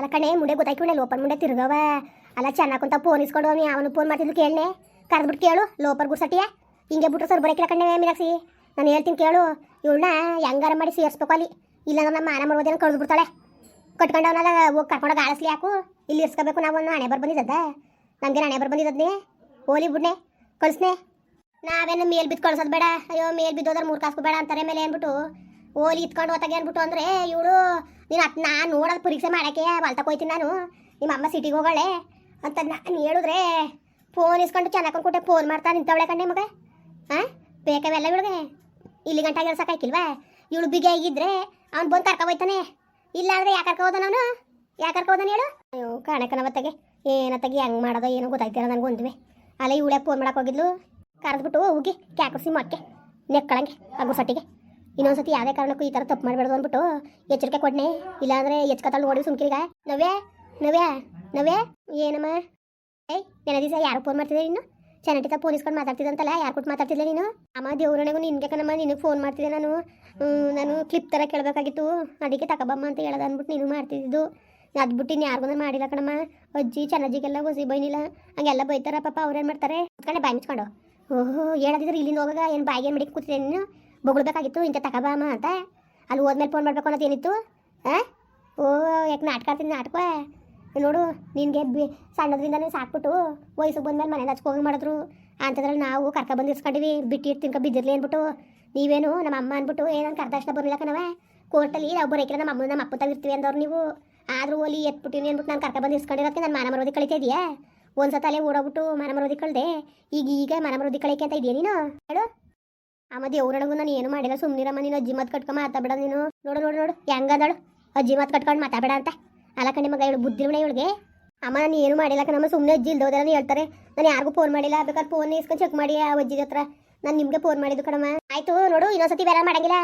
ಅಲ್ಲ ಕಣೆ ಮುಂಡೆ ಗೊತ್ತಾಯ್ಕೊಂಡೆ ಲೋಪರ್ ಮುಂಡೆ ತಿರ್ಗವ ಅಲ್ಲ ಚೆನ್ನಾಗಂತ ಫೋನ್ ಇಸ್ಕೊಂಡು ಅವನು ಅವನು ಫೋನ್ ಮಾಡ್ತಿದ್ದು ಕೇಳನೆ. ಕರೆದ್ಬಿಟ್ಟು ಕೇಳು, ಲೋಪರ್ ಗುಡ್ಸಟಿಯ ಹಿಂಗೆ ಬಿಟ್ಟು ಸರ್ ಬರೋಕಿಲ್ಲ ಕಣ್ಣೆ ಮೀನಾಕ್ಷಿ. ನಾನು ಹೇಳ್ತೀನಿ ಕೇಳು, ಇವಳನ್ನ ಹೆಂಗಾರ ಮಾಡಿ ಸೇರಿಸ್ಬೇಕು ಅಲ್ಲಿ. ಇಲ್ಲಾಂದ್ರೆ ನಮ್ಮ ಮಾನ ಮರೋದೇನ ಕಳ್ದು ಬಿಡ್ತಾಳೆ ಕಟ್ಕೊಂಡವನಲ್ಲ, ಹೋಗಿ ಕರ್ಕೊಂಡೋಗಿ ಆಳಿಸ್ಲಿ ಯಾಕು? ಇಲ್ಲಿ ಇರ್ಸ್ಕೋಬೇಕು ನಾವು ಹಣೆ ಬರ್ ಬಂದಿದ್ದದ ನಮಗೇನು ಹಣೆ ಬರ್ ಬಂದಿದ್ದದ್ನೇ? ಹೋಲಿ ಬಿಡ್ನೆ, ಕಳಿಸ್ನೆ. ನಾವೇನು ಮೇಲ್ ಬಿದ್ದು ಕಳ್ಸೋದು ಬೇಡ. ಅಯ್ಯೋ, ಮೇಲ್ ಬಿದ್ದೋದ್ರೆ ಮೂರು ಕಾಸು ಬೇಡ ಅಂತಾರೆ ಮೇಲೆ ಅಂದ್ಬಿಟ್ಟು. ಓಲಿ ಇತ್ಕೊಂಡು ಹೋತಾಗೆ ಅಂದ್ಬಿಟ್ಟು ಅಂದರೆ, ಇವಳು ನೀನು ಅತ್ ನಾನು ನೋಡೋದು ಪರೀಕ್ಷೆ ಮಾಡೋಕ್ಕೆ ಹೊಲ್ತಕ್ಕೆ ಹೋಯ್ತೀನಿ ನಾನು. ನಿಮ್ಮ ಅಮ್ಮ ಸಿಟಿಗೆ ಹೋಗಳೆ. ಅಂತ ನಾನು ಹೇಳಿದ್ರೆ ಫೋನ್ ಇಸ್ಕೊಂಡು ಚೆನ್ನಾಗಿ ಕೊಟ್ಟೆ ಫೋನ್ ಮಾಡ್ತಾ ನಿಂತವಳೆ ಕಂಡೆ ಮಗ. ಹಾಂ ಬೇಕಾವೆಲ್ಲ ಇವಳಿಗೆ. ಇಲ್ಲಿ ಗಂಟ ಗೆಲ್ಸಕ್ಕಾಯ್ಕಿಲ್ವಾ ಇವಳು ಬಿಗಿ ಆಗಿದ್ರೆ ಅವ್ನು ಬಂದು ಕರ್ಕೊ ಹೋಯ್ತಾನೆ. ಇಲ್ಲ ಅಂದರೆ ಯಾಕೆ ಕರ್ಕೋದ ನಾನು? ಯಾಕೆ ಕರ್ಕೊ ಹೋದಾನ ಹೇಳು? ಅಯ್ಯೋ ಕಾಣಕನವತ್ತಾಗೆ ಏನತ್ತಾಗಿ ಹೆಂಗೆ ಮಾಡೋದು ಏನೋ ಗೊತ್ತಾಯ್ತಿಲ್ಲ ನನಗೆ ಒಂದುವೆ. ಅಲ್ಲ ಇವಳೆ ಫೋನ್ ಮಾಡಕ್ಕೆ ಹೋಗಿದ್ಲು. ಕರೆದ್ಬಿಟ್ಟು ಹೋಗಿ ಕ್ಯಾಕರ್ಸಿ ಮಕ್ಕೆ ನೆಕ್ಕಳಂಗೆ ಸಟ್ಟಿಗೆ. ಇನ್ನೊಂದ್ಸತಿ ಯಾವುದೇ ಕಾರಣಕ್ಕೂ ಈ ಥರ ತಪ್ಪು ಮಾಡಬಾರ್ದು ಅಂದ್ಬಿಟ್ಟು ಎಚ್ಚರಿಕೆ ಕೊಡ್ನೆ. ಇಲ್ಲಾಂದ್ರೆ ಎಚ್ಕತ್ತಲ್ಲಿ ನೋಡಿ ಸುಮ್ಕಿರಿಗ. ನವ್ಯಾ, ನವ್ಯ, ನವ್ಯಾ. ಏನಮ್ಮ? ಏಯ್ ನೆನ ದಿವಸ ಯಾರು ಫೋನ್ ಮಾಡ್ತಿದ್ದೆ ನೀನು? ಚೆನ್ನಾಗಿತ್ತ ಫೋನ್ ಇಸ್ಕೊಂಡು ಮಾತಾಡ್ತಿದ್ದಂತಲ್ಲ ಯಾರು ಕೊಟ್ಟು ಮಾತಾಡ್ತಿದ್ದೆ ನೀನು? ಅಮ್ಮ ದೇವ್ರಣೆಗೂ ನಿನ್ಗೆ ಕಣಮ್ಮ, ನಿನಗೆ ಫೋನ್ ಮಾಡ್ತಿದ್ದೆ ನಾನು. ನಾನು ಕ್ಲಿಪ್ ಥರ ಕೇಳಬೇಕಾಗಿತ್ತು. ಅದಕ್ಕೆ ತಗೊಬಮ್ಮ ಅಂತ ಹೇಳೋದು ಅಂದ್ಬಿಟ್ಟು ನೀನು ಮಾಡ್ತಿದ್ದು ಅದು ಬಿಟ್ಟು ಇನ್ನು ಯಾರಿಗೂ ಮಾಡಿಲ್ಲ ಕಣಮ್ಮ. ಅಜ್ಜಿ ಚೆನ್ನಜ್ಜಿಗೆಲ್ಲ ಹೊಸಿ ಬೈನಿಲ್ಲ ಹಂಗೆಲ್ಲ ಬೈತಾರ ಪಾಪ ಅವ್ರೇನು ಮಾಡ್ತಾರೆ? ಕಣೆ ಬಾಯಿ ಮುಚ್ಕೊಂಡು. ಓಹೋ, ಹೇಳದಿದ್ರೆ ಇಲ್ಲಿಂದ ಹೋಗಾಗ ಏನು ಬಾಯಿಗೆ ಮಿಡಿಗೆ ಕೂತಿದ್ದೆ ನೀನು? ಬೊಗಳ್ಬೇಕಾಗಿತ್ತು ಇಂಥ ಬಾಮ್ಮ ಅಂತ. ಅಲ್ಲಿ ಹೋದ್ಮೇಲೆ ಫೋನ್ ಮಾಡ್ಬೇಕು ಅನ್ನೋದು ಏನಿತ್ತು? ಹಾಂ ಓ, ಯಾಕೆ ನಾಟಕ ಆಡ್ತೀನಿ ನಾಟಕ? ನೋಡು, ನಿನಗೆ ಬಿ ಸಣ್ಣದ್ರಿಂದನೇ ಸಾಕ್ಬಿಟ್ಟು ವಯಸ್ಸಿಗೆ ಬಂದ್ಮೇಲೆ ಮನೇಲಿ ಹಚ್ಕೋಗಿ ಮಾಡಿದ್ರು. ಅಂಥದ್ರಲ್ಲಿ ನಾವು ಕರ್ಕ ಬಂದು ಇಸ್ಕೊಂಡಿವಿ ಬಿಟ್ಟು ತಿನ್ಕ ಬಿದ್ದಿರ್ಲಿ ಅಂದ್ಬಿಟ್ಟು. ನೀವೇನು ನಮ್ಮ ಅಮ್ಮ ಅಂದ್ಬಿಟ್ಟು ಏನಂತ ಕರ್ದಷ್ಟ ಬರಲಿಲ್ಲ ನಾವೇ ಕೋರ್ಟಲ್ಲಿ ನಾವು ಬರೋಕಿಲ್ಲ ನಮ್ಮ ಅಮ್ಮ ನಮ್ಮ ಅಪ್ಪ ಇರ್ತೀವಿ ಅಂದವ್ರು ನೀವು. ಆದರೂ ಓಲಿ ಎತ್ಬಿಟ್ಟಿನಿ ಅಂದ್ಬಿಟ್ಟು ನಾನು ಕರ್ಕ ಬಂದು ಇಸ್ಕೊಂಡಿರೋಕ್ಕೆ ನಾನು ಮಾನ ಮರೋದಿ ಕಳಿತಾ ಇದೆಯಾ ಒಂದು ಸತ ಅಲ್ಲೇ ಓಡೋಗ್ಬಿಟ್ಟು ಮನ ಮರೋದಿ ಕಳ್ದೆ. ಈಗ ಈಗ ಮನ ಮರೋದಿ ಕಳಿಕೆ ಅಂತ ಇದೆಯಾ ನೀನು? ಹೇಳು. ಅಮ್ಮ ದೇವ್ರೊಳಗು ನಾನು ಏನು ಮಾಡಿಲ್ಲ. ಸುಮ್ಮನಿರಮ್ಮ ನೀನು ಅಜ್ಜಿ ಮತ್ ಕಟ್ಕೊಂಡ್ ಮಾತಾಡ ನೀನು. ನೋಡು ನೋಡು ನೋಡು, ಹೆಂಗದಳು? ಅಜ್ಜಿ ಮತ್ ಕಟ್ಕೊಂಡು ಮಾತಾಡ ಅಂತ. ಅಲ್ಲ ಕಣ್ಣಿ ಮಗ, ಇವಳು ಬುದ್ಧಿರ್ಮಣ ಇವಳಿಗೆ? ಅಮ್ಮ, ನಾನು ಏನು ಮಾಡಿಲ್ಲ ನಮ್ಮ ಸುಮ್ಮನೆ ಅಜ್ಜಿ ಇಲ್ದೋದೆಲ್ಲ ಹೇಳ್ತಾರೆ. ನಾನು ಯಾರಿಗೂ ಫೋನ್ ಮಾಡಿಲ್ಲ. ಬೇಕಾದ್ರೆ ಫೋನ್ ಇಸ್ಕೊಂಡು ಚೆಕ್ ಮಾಡಿ ಆ ಅಜ್ಜಿ ಹತ್ರ. ನಾನು ನಿಮಗೆ ಫೋನ್ ಮಾಡಿದ್ದು ಕಣಮ್ಮ. ಆಯ್ತು, ನೋಡು, ಇನ್ನೊಂದ್ಸತಿ ಬೇರೆ ಮಾಡಂಗಿಲ್ಲ.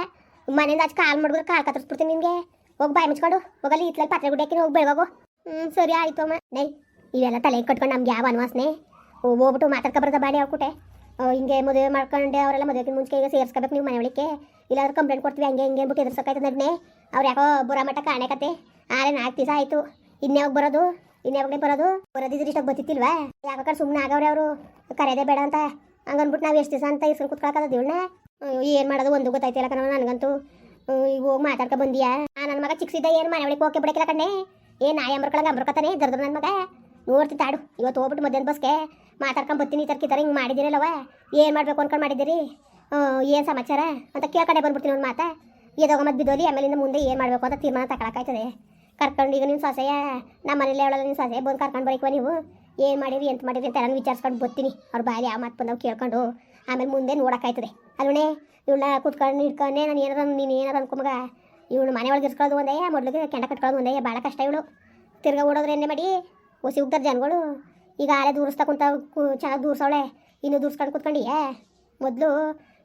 ಮನೆಯಿಂದ ಆಚೆ ಕಾಲ್ ಮಾಡಿದ್ರೆ ಕಾಲ್ ಕತ್ತರಿಸ್ಬಿಡ್ತೀನಿ ನಿಮಗೆ ಹೋಗಿ ಬಾಯಿ ಮುಚ್ಕೊಂಡು ಹೋಗಲಿ ಇತ್ತಲ್ಲಿ ಪಾತ್ರೆ ಗುಡ್ಡಕ್ಕೆ ಹೋಗಿ ಬೆಳಗೋಗು ಹ್ಞೂ ಸರಿ, ಆಯ್ತು ಅಮ್ಮ. ನೈ ಇವೆಲ್ಲ ತಲೆ ಕಟ್ಕೊಂಡು ನಮ್ಗೆ ಯಾವ ಅನ್ವಾಸನೆ? ಹೋಗ್ಬಿಟ್ಟು ಮಾತಾಡ್ಕೊಬಾರ್ದ ಬಾಡಿ ಆಗ್ಬಿಟ್ಟೆ ಹಿಂಗೆ ಮದುವೆ ಮಾಡ್ಕೊಂಡೆ, ಅವರೆಲ್ಲ ಮದುವೆಗೆ ಮುಂಚೆ ಈಗ ಸೇರಿಸ್ಕೋಬೇಕು ನೀವು ಮನೆ ಒಳಗೆ ಇಲ್ಲಾಂದ್ರೆ ಕಂಪ್ಲೇಂಟ್ ಕೊಡ್ತೀವಿ, ಹಂಗೆ ಹಿಂಗೆ ಅಂದ್ಬಿಟ್ಟು ಎದುರ್ಸೋಕಾಯ್ತು ನಡ್ನೆ ಅವ್ರು ಯಾಕೋ ಬುರ ಮಟ್ಟ ಕಾಣಕತ್ತೆ ಆರೆ ನಾಲ್ಕು ದಿವಸ ಆಯಿತು. ಇನ್ಯಾವಾಗ ಬರೋದು? ಇನ್ಯಾವಾಗಲೇ ಬರೋದು? ಬರೋದಿದ್ರೆ ಇಷ್ಟ ಗೊತ್ತಿತ್ತಿಲ್ವಾ? ಯಾವಾಗ ಸುಮ್ಮನೆ ಆಗವ್ರೆ ಅವರು. ಕರೆಯದೇ ಬೇಡ ಅಂತ. ಹಂಗನ್ಬಿಟ್ಟು ನಾವು ಎಷ್ಟು ದಿವಸ ಅಂತ ಇಸ್ಕೊಂಡು ಕುತ್ಕೊಳಕದ ಇವಳನ್ನ? ಏನು ಮಾಡೋದು? ಒಂದು ಗೊತ್ತಾಯ್ತಿಲ್ಲ ಕಣ ನನಗಂತೂ. ಈಗ ಹೋಗಿ ಮಾತಾಡ್ಕೊ ಬಂದಿಯಾ? ನನ್ನ ಮಗ ಚಿಕ್ಸಿದ್ದ ಏನು ಮನೆ ಒಳಗೆ ಹೋಗಿ ಬಿಡಕ್ಕಿಲ್ಲ ಕಣ್ಣೆ. ಏನು ನಾಯಿ ಅಂಬರ್ಕೊಳಗೆ ಅಂಬರ್ಕೊತಾನೆ ದರ್ದ್ರ ನನ್ನ ಮಗ. ನೋಡ್ತಿ ತಾಡು, ಇವತ್ತು ಹೋಗ್ಬಿಟ್ಟು ಮಧ್ಯಾಹ್ನ ಬಸ್ಗೆ ಮಾತಾಡ್ಕೊಂಡು ಬರ್ತೀನಿ, ಈ ತರ್ಕಿ ಥರ ಹಿಂಗೆ ಮಾಡಿದ್ದೀರಲ್ಲವ? ಏನು ಮಾಡಬೇಕು ಅನ್ಕೊಂಡು ಮಾಡಿದ್ದೀರಿ? ಏನು ಸಮಾಚಾರ? ಅಂತ ಕೇಳ್ಕೊಂಡೆ ಬಂದ್ಬಿಡ್ತೀನಿ ಒಂದು ಮಾತಾ. ಎದೋಗ ಮತ್ತೆ ಬಿದ್ದೋಲಿ, ಆಮೇಲಿಂದ ಮುಂದೆ ಏನು ಮಾಡಬೇಕು ಅಂತ ತೀರ್ಮಾನ ತಗೊಳಕಾಯ್ತದೆ ಕರ್ಕೊಂಡು ಈಗ ನಿಮ್ಮ ಸೊಸೆಯ ನಮ್ಮ ಮನೇಲಿ ಹೇಳೋಲ್ಲ ನಿಮ್ಮ ಸೊಸೆ ಬಂದು ಕರ್ಕೊಂಡು ಬರೀಕ್ವ ನೀವು. ಏನು ಮಾಡಿರಿ, ಎಂತ ಮಾಡಿರಿ ಅಂತ ನಾನು ವಿಚಾರಿಸ್ಕೊಂಡು ಬರ್ತೀನಿ. ಅವ್ರ ಬಾಯಲ್ಲಿ ಯಾವ ಮಾತು ಬಂದವು ಕೇಳ್ಕೊಂಡು. ಆಮೇಲೆ ಮುಂದೆ ನೋಡೋಕ್ಕಾಯ್ತದೆ ಅಲ್ವಣೆ ಇವಳನ್ನ ಕುತ್ಕೊಂಡು ಹಿಡ್ಕೊಂಡೆ ನಾನು ಏನಾರ ನೀನು ಏನಾರ ಅನ್ಕೊಂಬಗ ಇವಳು ಮನೆ ಒಳಗೆ ಇರ್ಸ್ಕೊಳ್ಳೋದು ಒಂದೇ, ಮೊದಲಿಗೆ ಕೆಂಡ ಕಟ್ಕೊಳ್ಳೋದು ಒಂದೇ ಭಾಳ ಕಷ್ಟ ಇವಳು. ತಿರ್ಗಾ ಓಡೋದ್ರೆ ಎಣ್ಣೆ ಮಾಡಿ ಹೊಸಿ ಉಗ್ದಾರ ಜನಗಳು. ಈಗ ಆಲೆ ದೂರಿಸ್ತಾ ಕುಂತ ಚೆನ್ನಾಗಿ ದೂರ್ಸವಳೆ. ಇನ್ನೂ ದೂರ್ಸ್ಕೊಂಡು ಕುತ್ಕೊಂಡಿಯೇ? ಮೊದಲು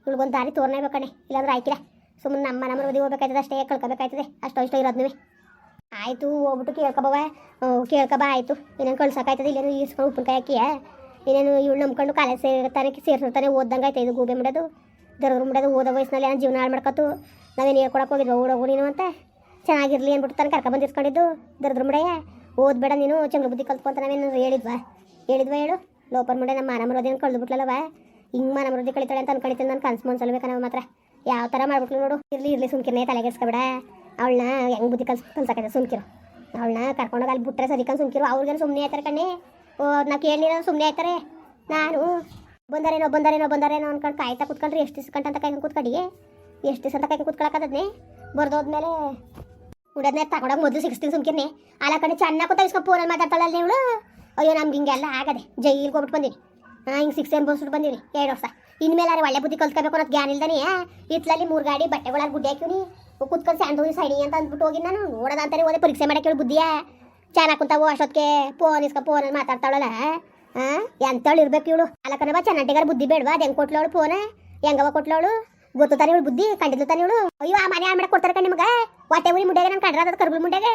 ಇವಳಿಗೊಂದು ದಾರಿ ತೋರ್ನೇ ಬೇಕಣೆ ಇಲ್ಲಾಂದ್ರೆ ಆಯ್ಕಿರ ಸುಮ್ಮನೆ ನಮ್ಮ ನಮ್ಮ ಮದುವೆ ಹೋಗ್ಬೇಕಾಯ್ತದೆ ಅಷ್ಟೇ, ಕಳ್ಕೊಬೇಕಾಯ್ತದೆ. ಅಷ್ಟೋ ಇಷ್ಟೋ ಇರೋದು ನೀವೇ ಆಯಿತು, ಹೋಗ್ಬಿಟ್ಟು ಕೇಳ್ಕೊಬವ ಕೇಳ್ಕೊಬ, ಆಯಿತು. ಇನ್ನೇನು ಕಳ್ಸೋಕಾಯ್ತದೆ, ಇಲ್ಲೇನು ಈಸ್ಕೊಂಡು ಉಪ್ಪಿನಕಾಯಿ ಹಾಕಿ ಇನ್ನೇನು ಇವಳು ನಂಬ್ಕೊಂಡು ಕಾಲೇಜ್ ಸೇರ್ತಾನೆ, ಸೇರ್ಸಿರ್ತಾನೆ ಓದ್ದಂಗೆ ಆಯ್ತು ಇದು ಗೂಬೆ ಮಾಡೋದು ದರ್ದ್ರ ಮಾಡೋದು ಓದೋ ವಯಸ್ಸಿನಲ್ಲಿ ನಾನು ಜೀವನ ಹಾಳು ಮಾಡ್ಕೊತು. ನಾವೇನು ಹೇಳ್ಕೊಡಕ್ಕೆ ಹೋಗಿದ್ವು, ಓಡೋಗು ನೀನು ಅಂತ. ಚೆನ್ನಾಗಿರಲಿ ಅಂದ್ಬಿಟ್ಟು ತಾನೆ ಕರ್ಕೊಂಬಂದು ಇಸ್ಕೊಂಡಿದ್ದು ದರ್ದ್ರ ಮುಡೆಯ ಓದ್ಬೇಡ ನೀನು, ಚಂದ್ರ ಬುದ್ಧಿ ಕಲ್ತ್ಕೊಂತ ನಾವೇನು ಹೇಳಿದ್ವಾ? ಹೇಳಿದ್ವಾ ಹೇಳು? ಲೋಪರ್ ಮುಂಡೆ ನಮ್ಮ ಮಾನ ಕಳ್ದು ಬಿಟ್ಲಲ್ಲವ ಹಿಂಗೆ ಮಾನ ಮರೋದಿ ಕಳಿತಾಳೆ ಅಂತ ಅನ್ಕೊಳಿತೀನಿ ನಾನು, ಕನ್ಸು ಮನ್ಸಲ್ಬೇಕು ನಾವು ಮಾತ್ರ. ಯಾವ ಥರ ಮಾಡ್ಬಿಟ್ಲು ನೋಡು. ಇರ್ಲಿ ಇರ್ಲಿ, ಸುಮ್ಕಿರ್ನೇ ತಲೆಗೆಡ್ಸ್ಕೊಬೇಡ ಅವಳನ್ನ ಹೆಂಗೆ ಬುದ್ಧಿ ಕಲ್ಸ್ ಕಲ್ಸಕ್ಕೆ ಸುಮ್ಕಿರು. ಅವಳನ್ನ ಕರ್ಕೊಂಡೋಗಿ ಅಲ್ಲಿ ಬಿಟ್ರೆ ಸರಿ ಸುಂಕಿರು ಸುಮ್ಕಿರು. ಅವ್ರಿಗೇನು ಸುಮ್ಮನೆ ಆಯ್ತಾರೆ ಕಣ್ಣೆ? ಓ, ನಾ ಕೇಳಿನ ಸುಮ್ಮನೆ ಆಯ್ತಾರೆ. ನಾನು ಬಂದಾರೇನೋ ಬಂದಾರೇನೋ ಬಂದಾರೇನೋ ಅನ್ಕೊಂಡು ಕಾಯ್ತಾ ಕುತ್ಕೊಂಡ್ರಿ ಎಷ್ಟು ದಿವ್ಸ ಅಂತ ಕಾಯ್ಕೊಂಡು ಕೂತ್ಕಡಿ. ಎಷ್ಟು ದಿವಸ ಅಂತ ಕೈ ಕುತ್ಕೊಳಕದನ್ನೇ ಬರ್ದೋದ್ಮೇಲೆ ಉಡದ್ನೇ ತಗೊಂಡೋಗಿ ಮೊದಲು ಸಿಕ್ಸ್ತೀನಿ ಸುಮ್ಕಿರ್ನಿ. ಅಲ್ಲ ಕಡೆ ಚೆನ್ನಾಗಿ ಕೂತ ಇಸ್ಕೊಂಡು ಫೋನಲ್ಲಿ ಮಾತಾಡ್ತಾಳಲ್ಲ ಇವಳು ಅಯ್ಯೋ, ನಮ್ಗೆ ಹಿಂಗೆಲ್ಲ ಆಗದೆ. ಜೈಲಿಗೆ ಹೋಗ್ಬಿಟ್ಟು ಬಂದೀನಿ. ಹಾಂ, ಹಿಂಗೆ ಸಿಕ್ಸ್ ಅನ್ಬೋಸ್ಬಿಟ್ಟು ಬಂದೀನಿ. ಎರಡು ವರ್ಷ. ಇನ್ಮೇಲೆ ಒಳ್ಳೆ ಬುದ್ಧಿ ಕಲ್ತ್ಕೋಬೇಕು ಅನ್ನೋದು ಜ್ಞಾನ ಇಲ್ದಾನೆ ಇತ್ಲಲ್ಲಿ ಮೂರು ಗಾಡಿ ಬಟ್ಟೆಗಳ ಗುಡ್ಡೆ ಹಾಕಿವ್ನಿ ಕುತ್ಕೊಂಡು ಸ್ಯಾಂಡ್ ಸೈಡಿ ಅಂತ ಅಂದ್ಬಿಟ್ಟು ಹೋಗಿ ನಾನು. ನೋಡೋದ ಅಂತಾನೆ ಹೋದೆ, ಪರೀಕ್ಷೆ ಮಾಡಕ್ಕೆ ಹೇಳಿ ಬುದ್ಧಿಯಾ? ಚೆನ್ನಾಗಿ ಕುಂತಾವು ಅಷ್ಟೊತ್ತಿಗೆ ಫೋನ್ ಇಸ್ಕೊ ಫೋನಲ್ಲಿ ಮಾತಾಡ್ತಾಳಲ್ಲ ಹಾಂ ಎಂತವಳು ಇರ್ಬೇಕು ಇವಳು. ಅಲ್ಲ ಕಣವ ಚೆನ್ನಾಗಿಗಾರ ಬುದ್ಧಿ ಬೇಡವಾ? ಅದು ಹೆಂಗೆ ಕೊಟ್ಲವಳು ಫೋನ ಹೆಂಗವ ಕೊಟ್ಲವಳು? ಗೊತ್ತು ತಾನೇ ಇವಳು ಬುದ್ಧಿ ಕಂಡಿದ್ಲು ತಾನೇ ಇವಳು ಅಯ್ಯೋ, ಆ ಮನೆ ಆಮೇಲೆ ಕೊಡ್ತಾರೆ ಕಣ್ ನಿಮಗೆ? ಹೊಟ್ಟೆ ಉರಿ ಮುಂಡೆಗೆ ನಾನು ಕಂಡ್ರದ ಕರ್ಬುಲ್ ಮುಂಡೆಗೆ?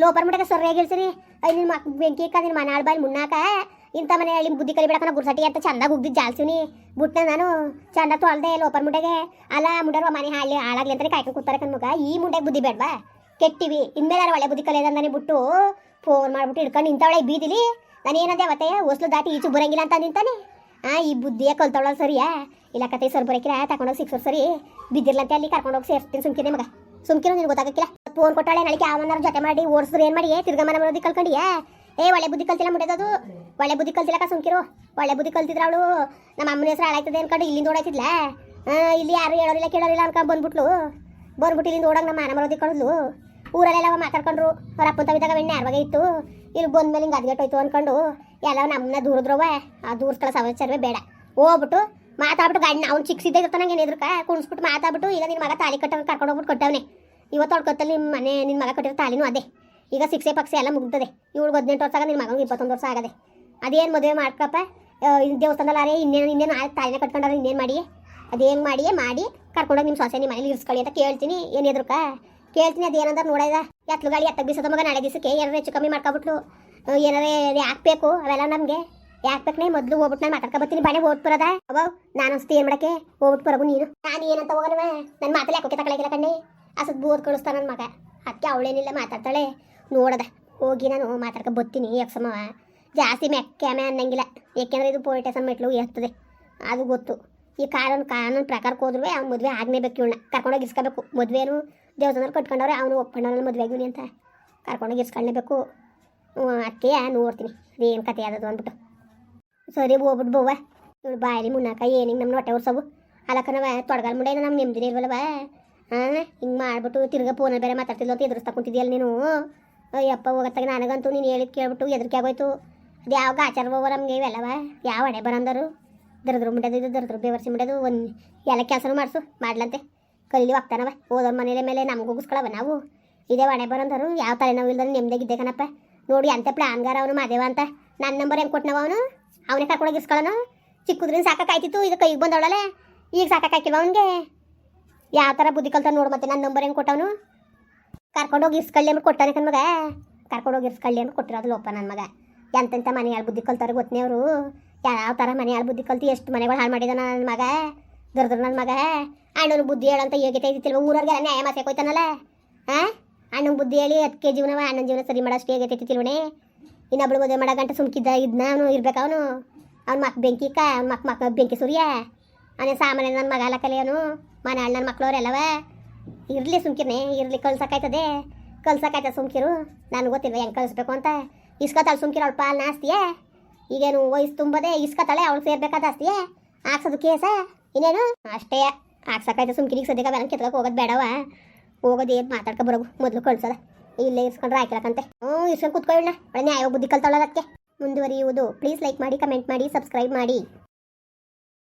ಲೋಪರ್ ಮುಂಡೆಗೆ ಸೊರ್ರೆಗೆ ಇಳ್ಸಿರಿ. ಅಯ್ಯ ಮಕ್ ಬೆಂಕಿ ಇಕ್ಕ ನಿನ್ನ ಮನೆ ಆಳ್ಬಾಯಿ ಮುನ್ನಾಕ? ಇಂಥ ಮನೆ ಹೇಳಿ ಬುದ್ಧಿ ಕಲಿಬೇಡಕ ಗುರ್ಸಟಿ ಅಂತ ಚಂದಾಗಿ ಉಗ್ದಿ ಜಾಲ್ಸಿವ್ನಿ ಬಿಟ್ಟೆ ನಾನು ಚಂದ ತೊಳ್ದೆ ಲೋಪರ್ ಮುಂಡೆಗೆ. ಅಲ್ಲ ಮುಂಡರ್ವ ಮನೆ ಹಾಳಿ ಹಾಳಾಗ್ಲಿ ಅಂತಾನೆ ಕಾಯ್ಕೊಂಡು ಕೂತಾರೆ ಕಣ್ಮಗ ಈ ಮುಂಡೆಗೆ ಬುದ್ಧಿ ಬೇಡವಾ? ಕೆಟ್ಟಿವಿ. ಇನ್ಮೇಲೆ ಒಳ್ಳೆ ಬುದ್ಧಿ ಕಲಿಯೋದಂದಾನೆ ಬಿಟ್ಟು ಫೋನ್ ಮಾಡ್ಬಿಟ್ಟು ಹಿಡ್ಕೊಂಡು ನಿಂತವಳೆ ಬೀದಿಲಿ. ನಾನು ಏನಂದೆ ಅವತ್ತೆ, ಹೊಸ್ಲು ದಾಟಿ ಈಚು ಬರಂಗಿಲ್ಲ ಅಂತ ನಿಂತಾನೆ? ಆ, ಈ ಬುದ್ಧಿಯ ಕಲ್ತವಳ ಸರಿಯಾ? ಇಲ್ಲ ಕತೆ ಸರ್ ತಕೊಂಡೋಗಿ ತಗೊಂಡೋಗಿ ಸರಿ. ಬಿದ್ದಿರ್ಲಂತೆ ಅಲ್ಲಿ ಕರ್ಕೊಂಡೋಗಿ ಸೇರ್ತೀನಿ ಸುಮ್ಕಿದೆ ಮಗ ಸುಮ್ಕಿರೋ ನಿನ್ಗೆ ಗೊತ್ತಾಗಕ್ಕಿಲ್ಲ. ಫೋನ್ ಕೊಟ್ಟಾಳೆ ನಾಳೆ ಯಾವನಾರು ಜೊತೆ ಮಾಡಿ, ಓಡಿಸಿದ್ರೆ ಏನು ಮಾಡಿ ತಿರ್ಗಾ ಮನೆ ಬರೋದಿ ಕಲ್ಕೊಂಡಿಯಾ ಏ, ಒಳ್ಳೆ ಬುದ್ಧಿ ಕಲ್ತಿಲ್ಲ ಮುಟ್ಟದದು. ಒಳ್ಳೆ ಬುದ್ಧಿ ಕಲ್ತಿಲ್ಲ ಸುಮ್ಕಿರು. ಒಳ್ಳೆ ಬುದ್ಧಿ ಕಲ್ತಿದ್ರೆ ಅವಳು ನಮ್ಮ ಅಮ್ಮನ ಹೆಸರು ಹಾಳಾಯ್ತದೆ ಅನ್ಕೊಂಡು ಇಲ್ಲಿಂದ ಓಡಾಯ್ತಿದ್ಲ? ಇಲ್ಲಿ ಯಾರು ಹೇಳೋರಿಲ್ಲ, ಕೇಳೋರಿಲ್ಲ ಅನ್ಕೊಂಡು ಬಂದ್ಬಿಟ್ಲು. ಬಂದ್ಬಿಟ್ಟು ಇಲ್ಲಿಂದ ಓಡಂಗೆ ನಮ್ಮ ಮಾನ ಮರೋದಿ ಕಳಿದ್ಲು. ಊರಲ್ಲೆಲ್ಲ ಮಾತಾಡ್ಕೊಂಡ್ರು. ಅವ್ರ ಅಪ್ಪನ ತವಿದಾಗ ಎಣ್ಣೆ ಅರ್ವಾಗ ಇತ್ತು. ಇಲ್ಲಿ ಬಂದ್ಮೇಲೆ ಹಿಂಗೆ ಅದ್ಗೆಟ್ಟೋಯ್ತು ಅನ್ಕೊಂಡು, ಎಲ್ಲ ನಮ್ಮನ್ನ ದೂರದ್ರವ ಆ ದೂರ್ಸ್ಕೊಳ್ಳೋ ಸಮಾಚಾರವೇ ಬೇಡ. ಹೋಗ್ಬಿಟ್ಟು ಮಾತಾಡ್ಬಿಟ್ಟು ಗಂಡ ಅವ್ನು ಚಿಕ್ಸಿದ್ದೆ ಇರ್ತಾನೆ ನಂಗೆ ಕ ಕುಣಿಸ್ಬಿಟ್ಟು ಮಾತಾಡ್ಬಿಟ್ಟು, ಈಗ ನಿನ್ನ ಮಗ ತಾಲಿ ಕಟ್ಟ ಕರ್ಕೊಂಡು ಹೋಗ್ಬಿಟ್ಟು ಕೊಟ್ಟವನೆ. ಇವತ್ತು ಹೊಡ್ಕೊತ್ತಲ್ಲಿ ನಿಮ್ಮ ಮನೆ ನಿನ್ನ ಮಗ ಕಟ್ಟಿರೋ ತಾಲಿನೂ ಅದೇ. ಈಗ ಸಿಕ್ಸೆ ಪಕ್ಷೆ ಎಲ್ಲ ಮುಗ್ದದೆ. ಇವಳು ಹದಿನೆಂಟು ವರ್ಷ ಆಗ ನಿನ್ನ ಮಗನಿಗೆ ಇಪ್ಪತ್ತೊಂದು ವರ್ಷ ಆಗದೆ. ಅದೇನು ಮದುವೆ ಮಾಡ್ಕಪ್ಪ? ದೇವಸ್ಥಾನದಲ್ಲಾರೆ ಇನ್ನೇನು ಇನ್ನೇನು ಆ ತಾಲಿನ ಕಟ್ಕೊಂಡಾರೆ ಇನ್ನೇನು ಮಾಡಿ ಅದೇನು ಮಾಡಿ ಮಾಡಿ ಕರ್ಕೊಂಡೋಗಿ ನಿಮ್ಮ ಸೊಸೆ ನಿಮ್ಮ ಮನೇಲಿ ಇರಿಸ್ಕೊಳ್ಳಿ ಅಂತ ಕೇಳ್ತೀನಿ. ಏನು ಕಾ ಕೇಳ್ತೀನಿ ಅದೇನಂದ್ರೆ ನೋಡಿದ ಎತ್ಲು ಗಾಳಿ ಎತ್ತಕ್ಕೆ ಬೀಸದ ಮಗ ನಾಳೆ ದಿವಸಕ್ಕೆ ಏನಾರು ಹೆಚ್ಚು ಕಮ್ಮಿ ಮಾಡ್ಕೊಬಿಟ್ಟು ಏನಾರೇ ಯಾಕೆ ಅವೆಲ್ಲ ನಮಗೆ. ಯಾಕೆ ತಕ್ಕನೆ ಮೊದಲು ಹೋಗ್ಬಿಟ್ಟು ನಾನು ಮಾತಾಡ್ಕೊ ಬರ್ತೀನಿ ಬಾಳೆ ಓಟ್ ಬರೋದ? ಅವ ನಾನು ಅನ್ಸ್ತಿ ಏನು ಮಾಡಕ್ಕೆ? ಹೋಗ್ಬಿಟ್ಟು ಬರಬು ನೀನು. ನಾನು ಏನಂತ ಹೋಗೋಣ ನನ್ನ ಮಾತಲ್ಲಿ ಯಾಕೆ ತಗೊಳಗಿಲ್ಲ ಕಣ್ಣೆ? ಅಸತ್ ಬೋದ್ ಕಳಿಸ್ತಾನ ನನ್ನ ಮಗ. ಅದಕ್ಕೆ ಅವಳೇನಿಲ್ಲ ಮಾತಾಡ್ತಾಳೆ. ನೋಡದ. ಹೋಗಿ ನಾನು ಮಾತಾಡ್ಕೊ ಬರ್ತೀನಿ ಯಕ್ಷಮವ ಜಾಸ್ತಿ ಮೆಕ್ಕೆಮೆ ಅನ್ನಂಗಿಲ್ಲ. ಯಾಕೆಂದ್ರೆ ಇದು ಪೊಲಿಟೇಸನ್ ಮೆಟ್ಲು ಎರ್ತದೆ ಅದು ಗೊತ್ತು. ಈ ಕಾನೂನು ಕಾನೂನು ಪ್ರಕಾರಕ್ಕೆ ಹೋದ್ರೂ ಅವ್ನು ಮದುವೆ ಆಗಲೇಬೇಕು ಇವಳನ್ನ. ಕರ್ಕೊಂಡೋಗಿ ಇಸ್ಕೋಬೇಕು ಮದುವೆನು ದೇವಸ್ಥಾನ ಕಟ್ಕೊಂಡವ್ರೆ, ಅವನು ಒಪ್ಕೊಂಡವನ ಮದುವೆ ಆಗಿವ್ನಿ ಅಂತ. ಕರ್ಕೊಂಡೋಗಿ ಇಸ್ಕೊಳ್ಳೇಬೇಕು ಅಕ್ಕಿಯ ನೋಡ್ತೀನಿ. ಅದೇನು ಕತೆ ಆದದು ಅಂದ್ಬಿಟ್ಟು. ಸರಿ ಹೋಗ್ಬಿಟ್ಟು ಬೋವ. ಇವಳು ಬಾಯಲ್ಲಿ ಮುನ್ನಾಕ, ಏನಿಗೆ ನಮ್ಮ ಹೊಟ್ಟೆ ಉರ್ಸವು ಅಲ್ಲಕ್ಕನವ ನಾವ ತೊಡಗಲ್ ಮುಂಡೆ ನಮ್ಮ ನೆಮ್ಮದಿನೇ ಇಲ್ವಲ್ಲವ ಹಾಂ ಹಿಂಗೆ ಮಾಡ್ಬಿಟ್ಟು ತಿರ್ಗಾ ಫೋನಲ್ಲಿ ಬೇರೆ ಮಾತಾಡ್ತಿದ್ಲು ಅಂತ ಎದುರಿಸ್ತಾ ಕುಂತಿದ್ಯಲ್ಲ ನೀನು? ಅಯ್ಯಪ್ಪ, ಹೋಗತ್ತಾಗ ನನಗಂತೂ ನೀನು ಹೇಳಿದ್ ಕೇಳ್ಬಿಟ್ಟು ಎದ್ರಿಕೆ ಆಗೋಯ್ತು. ಅದು ಯಾವ ಆಚಾರ ಹೋಗೋ ನಮಗೆ ಇವೆಲ್ಲವ ಯಾವ ಹಣೆ ಬರಂದರು? ದರದ್ರು ಮುಂಡದು ಇದು ದರದ್ರು ಬೇವರ್ಸಿ ಮುಂಡದು ಒಂದು ಎಲ್ಲ ಕೆಲಸನೂ ಮಾಡಿಸು, ಮಾಡ್ಲಂತೆ. ಕಲೀಲಿ ಹೋಗ್ತಾನವ ಓದೋರ್ ಮನೇಲೆ ಮೇಲೆ ನಮ್ಗೆ ಹೋಗಿಸ್ಕೊಳವ ನಾವು? ಇದೇ ಹಣೆ ಬರಂದರು, ಯಾವ ತಲೆ ತಲೆನೋವು ಇಲ್ದ್ರೆ ನೆಮ್ಮದಿಗಿದ್ದೆ ಕಣಪ್ಪ. ನೋಡಿ, ಅಂತ ಪ್ಲಾನ್ಗಾರ ಅವನು, ಮಾದೇವ ಅಂತ. ನನ್ನ ನಂಬರ್ ಹೆಂಗೆ ಕೊಟ್ಟನವ ಅವನು? ಅವನೇ ಕರ್ಕೊಂಡೋಗಿ ಇಸ್ಕೊಳ್ಳೋನು ಚಿಕ್ಕದ್ರಿಂದ ಸಾಕಾಯ್ತಿತ್ತು ಈಗ ಕೈಗೆ ಬಂದವಳಲ್ಲ? ಈಗ ಸಾಕಾಕಿಲ್ವ ಅವನಿಗೆ? ಯಾವ ಥರ ಬುದ್ಧಿ ಕಲ್ತ ನೋಡು ಮತ್ತೆ ನನ್ನ ನಂಬರ್ ಹೆಂಗೆ ಕೊಟ್ಟವನು? ಕರ್ಕೊಂಡೋಗಿ ಇಸ್ಕೊಳ್ಳಿ ಅಂದ್ರೆ ಕೊಟ್ಟಾನೆ ನನ್ನ ಮಗ. ಕರ್ಕೊಂಡೋಗಿ ಇಸ್ಕೊಳ್ಳಿ ಅಂದ್ರೆ ಕೊಟ್ಟಿರೋದು ಲೋಪ ನನ್ನ ಮಗ. ಎಂತೆಂಥ ಮನೆ ಬುದ್ಧಿ ಕಲ್ತಾರೆ ಗೊತ್ತನೇ ಅವರು? ಯಾವ ಥರ ಮನೆ ಬುದ್ಧಿ ಕಲ್ತು, ಎಷ್ಟು ಮನೆಗಳು ಹಾಳು ಮಾಡಿದ ನನ್ನ ಮಗ? ದರ್ದ್ರ ನನ್ನ ಮಗ? ಅಣ್ಣನ ಬುದ್ಧಿ ಹೇಳಂತ ಯೋಗ್ಯತೆ ಇದ್ದಿತ್ತಿಲ್ವ? ಊರವ್ರಿಗೆಲ್ಲ ನ್ಯಾಯ ಮಾಸೆ ಹೋಯ್ತಾನಲ್ಲ? ಹಾಂ ಅಣ್ಣನ ಬುದ್ಧಿ ಹೇಳಿ ಅದಕ್ಕೆ ಜೀವನವ ಅಣ್ಣನ ಜೀವನ ಸರಿ ಮಾಡೋಷ್ಟು ಯೋಗ್ಯತೆ ಇದ್ದಿತ್ತಿಲ್ವನೇ ಇನ್ನೊಬ್ಳು ಮದುವೆ ಮಾಡೋ ಗಂಟೆ ಸುಮ್ಕಿದ್ದ ಇದ್ನ ಅವನು ಇರ್ಬೇಕು ಅವನು. ಅವ್ನ ಮಕ್ ಬೆಂಕಿ ಕ, ಅವ್ನ ಮಕ್ ಮಕ್ ಬೆಂಕಿ ಸೂರ್ಯ. ಅವನೇ ಸಾಮಾನ್ಯ ನನ್ನ ಮಗ ಅಲ್ಲ ಕಲಿಯೋನು. ಮನೆ ನನ್ನ ಮಕ್ಳವ್ರೆಲ್ಲವ ಇರಲಿ ಸುಮ್ಕಿರ್ನೆ, ಇರಲಿ ಕಲ್ಸಕ್ಕಾಯ್ತದೆ ಕಳ್ಸಕ್ಕಾಯ್ತದೆ ಸುಮ್ಕಿರು. ನನಗೆ ಗೊತ್ತಿಲ್ಲ ಹೆಂಗೆ ಕಳಿಸ್ಬೇಕು ಅಂತ. ಇಸ್ಕೊತಾಳೆ ಸುಮ್ಕಿರ ಅವಳು ಪಾಲ್ನ ನಾಸ್ತಿಯೇ. ಈಗೇನು ವಯಸ್ಸು ತುಂಬದೆ ಇಸ್ಕೊತಾಳೆ, ಅವಳು ಸೇರ್ಬೇಕಾದ ಆಸ್ತಿಯೇ. ಹಾಕ್ಸೋದು ಕೇಸ. ಇನ್ನೇನು? ಅಷ್ಟೇ. ಹಾಕ್ಸಕ್ಕಾಯ್ತು ಸುಮ್ಕಿರಿಗೆ ಸದ್ಯಕ್ಕೆ ಅವೆಲ್ಲ ಕಿತ್ಕೊಕ್ಕೆ ಹೋಗೋದು ಬೇಡವ? ಹೋಗೋದು ಏನು ಮಾತಾಡ್ಕೊ ಬರೋದು ಮೊದಲು ಕಳ್ಸೋದ. ಇಲ್ಲೇ ಇಸ್ಕೊಂಡ್ರೆ ಹಾಕಿರಕಂತೆ ಹ್ಞೂ ಇಸ್ಕೊಂಡು ಕುತ್ಕೊಳ್ಳೋಣ ಒಳ್ಳೆ ನ್ಯಾಯ, ಬುದ್ಧಿ ಕಲ್ತಾಳೋದಕ್ಕೆ. ಮುಂದುವರಿಯುವುದು. ಪ್ಲೀಸ್ ಲೈಕ್ ಮಾಡಿ ಕಮೆಂಟ್ ಮಾಡಿ ಸಬ್ಸ್ಕ್ರೈಬ್ ಮಾಡಿ.